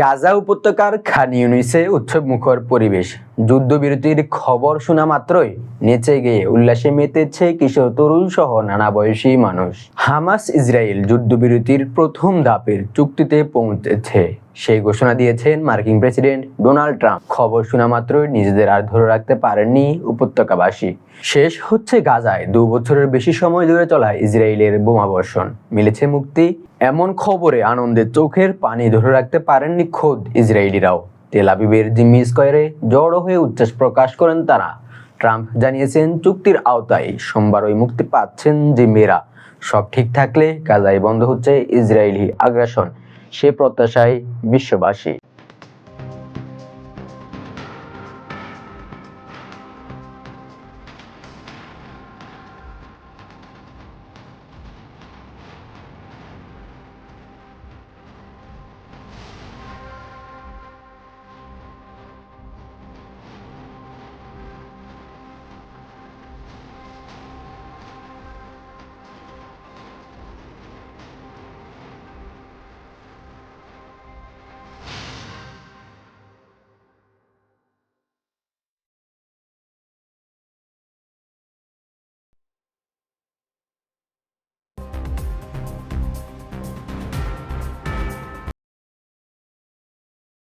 গাজা উপত্যকার খান ইউনিসে উৎসব মুখর পরিবেশ। যুদ্ধবিরতির খবর শোনা মাত্রই নেচে গিয়ে উল্লাসে মেতেছে কিশোর তরুণ সহ নানা বয়সী মানুষ। হামাস ইসরায়েল যুদ্ধবিরতির প্রথম ধাপের চুক্তিতে পৌঁছেছে। সেই ঘোষণা দিয়েছেন মার্কিন প্রেসিডেন্ট ডোনাল্ড ট্রাম্প। খবর শোনা মাত্রই নিজেদের আর ধরে রাখতে পারেননি উপত্যকাবাসী। শেষ হচ্ছে গাজায় দু বছরের বেশি সময় ধরে চলা ইসরায়েলের বোমাবর্ষণ। মিলেছে মুক্তি। এমন খবরে আনন্দের চোখের পানি ধরে রাখতে পারেননি খোদ ইসরায়েলিরাও। তেল আবিবের জিম্মি স্কয়ারে জড়ো হয়ে উচ্ছ্বাস প্রকাশ করেন তারা। ট্রাম্প জানিয়েছেন, চুক্তির আওতায় সোমবার ওই মুক্তি পাচ্ছেন যে মেয়েরা। সব ঠিক থাকলে গাজায় বন্ধ হচ্ছে ইসরায়েলি আগ্রাসন। সে প্রত্যাশায় বিশ্ববাসী।